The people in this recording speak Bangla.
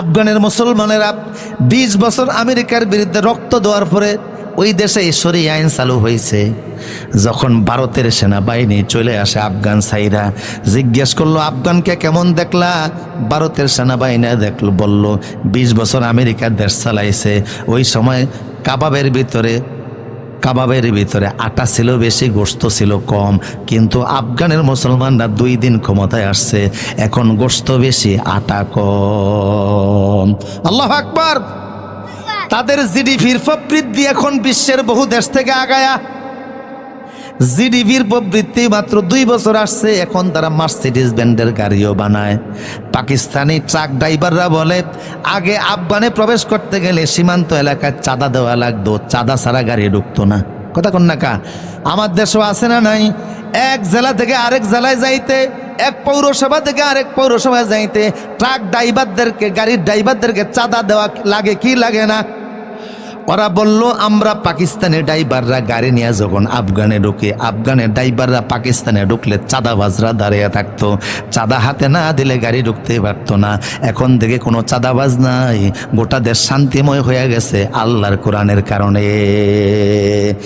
আফগানের মুসলমানেরা বিশ বছর আমেরিকার বিরুদ্ধে রক্ত দেওয়ার পরে ওই দেশে ঈশ্বরী আইন চালু হয়েছে। যখন ভারতের সেনাবাহিনী চলে আসে আফগান সাইরা, জিজ্ঞেস করল, আফগানকে কেমন দেখলা? ভারতের সেনাবাহিনী দেখল, বলল, বিশ বছর আমেরিকার দেশ চালাইছে। ওই সময় কাবাবের ভিতরে কাবাবের ভিতরে আটা ছিল বেশি গোস্ত ছিল কম। কিন্তু আফগানের মুসলমানরা দুই দিন ক্ষমতায় আসছে এখন গোস্ত বেশি আটা কম। আল্লাহ আকবার! তাদের জিডিপির প্রবৃদ্ধি এখন বিশ্বের বহু দেশ থেকে আগায়া জিডিপির প্রবৃত্তি মাত্র দুই বছর আসছে, এখন তারা মার্সিডিজ ব্যান্ডের গাড়িও বানায়। পাকিস্তানি ট্রাক ড্রাইভাররা বলে, আগে আফগানে প্রবেশ করতে গেলে সীমান্ত এলাকায় চাঁদা দেওয়া লাগতো, চাঁদা ছাড়া গাড়ি ঢুকতো না। কথা কন না কা আমার দেশও আছে না নাই? এক জেলা থেকে আরেক জেলায় যাইতে, এক পৌরসভা থেকে আরেক পৌরসভায় যাইতে, ট্রাক ড্রাইভারদেরকে, গাড়ির ড্রাইভারদেরকে চাঁদা দেওয়া লাগে কি লাগে না? ওরা বলল, আমরা পাকিস্তানের ড্রাইভাররা গাড়ি নিয়ে যখন আফগানে ঢুকে আফগানের ড্রাইভাররা পাকিস্তানে ঢুকলে চাঁদাবাজরা দাঁড়িয়ে থাকতো। চাঁদা হাতে না দিলে গাড়ি ঢুকতে পারতো না। এখন থেকে কোনো চাঁদাবাজ নাই। গোটা দেশ শান্তিময় হয়ে গেছে আল্লাহর কোরআনের কারণে।